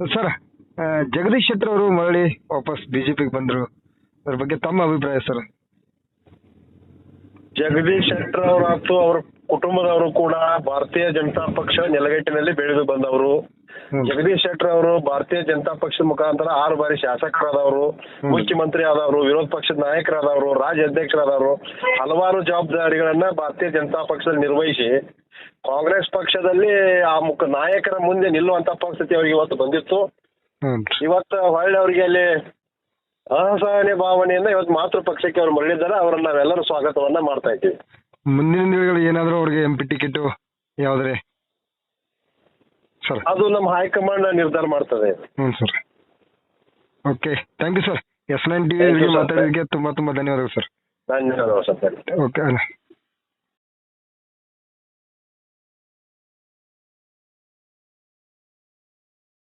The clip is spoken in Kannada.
ಸರ್ ಜಗದೀಶ್ ಶೆಟ್ಟರ್ ಅವರು ಮರಳಿ ವಾಪಸ್ ಬಿಜೆಪಿಗೆ ಬಂದರು ಅದ್ರ ಬಗ್ಗೆ ತಮ್ಮ ಅಭಿಪ್ರಾಯ ಸರ್ ಜಗದೀಶ್ ಶೆಟ್ಟರ್ ಅವರಾತು ಅವರ ಕುಟುಂಬದವರು ಕೂಡ ಭಾರತೀಯ ಜನತಾ ಪಕ್ಷ ನೆಲಗಟ್ಟಿನಲ್ಲಿ ಬೆಳೆದು ಬಂದವರು. ಜಗದೀಶ್ ಶೆಟ್ಟರ್ ಅವರು ಭಾರತೀಯ ಜನತಾ ಪಕ್ಷದ ಮುಖಾಂತರ ಆರು ಬಾರಿ ಶಾಸಕರಾದವರು ಮುಖ್ಯಮಂತ್ರಿ ಆದವರು ವಿರೋಧ ಪಕ್ಷದ ನಾಯಕರಾದವರು ರಾಜ್ಯ ಅಧ್ಯಕ್ಷರಾದವರು ಹಲವಾರು ಜವಾಬ್ದಾರಿಗಳನ್ನ ಭಾರತೀಯ ಜನತಾ ಪಕ್ಷದಲ್ಲಿ ನಿರ್ವಹಿಸಿ ಕಾಂಗ್ರೆಸ್ ಪಕ್ಷದಲ್ಲಿ ಆ ಮುಖ ನಾಯಕರ ಮುಂದೆ ನಿಲ್ಲುವಂತ ಪರಿಸ್ಥಿತಿ ಅವರಿಗೆ ಇವತ್ತು ಬಂದಿತ್ತು. ಇವತ್ತು ಹೊಳ್ಳಿ ಅವರಿಗೆ ಅಲ್ಲಿ ಅಸಹನೆ ಭಾವನೆಯಿಂದ ಇವತ್ತು ಮಾತೃ ಪಕ್ಷಕ್ಕೆ ಅವರು ಮರಳಿದ್ದಾರೆ. ಅವರನ್ನ ನಾವೆಲ್ಲರೂ ಸ್ವಾಗತವನ್ನ ಮಾಡ್ತಾ ಇದ್ದೀವಿ. ಮುಂದಿನ ದಿನಗಳು ಏನಾದ್ರೂ ಅವ್ರಿಗೆ ಎಂ ಟಿಕೆಟ್ ಯಾವುದ್ರೆ? ಸರ್. ಅದು ನಮ್ಮ ಹೈಕಮಾಂಡ್ ನಿರ್ಧಾರ ಮಾಡ್ತದೆ. ಹ್ಮ್ sir. Okay thank you sir. S nine T V. ಮಾತಾಡೋದಕ್ಕೆ ತುಂಬ ತುಂಬ ಧನ್ಯವಾದಗಳು ಸರ್. ಧನ್ಯವಾದ ಸರ್. ಓಕೆ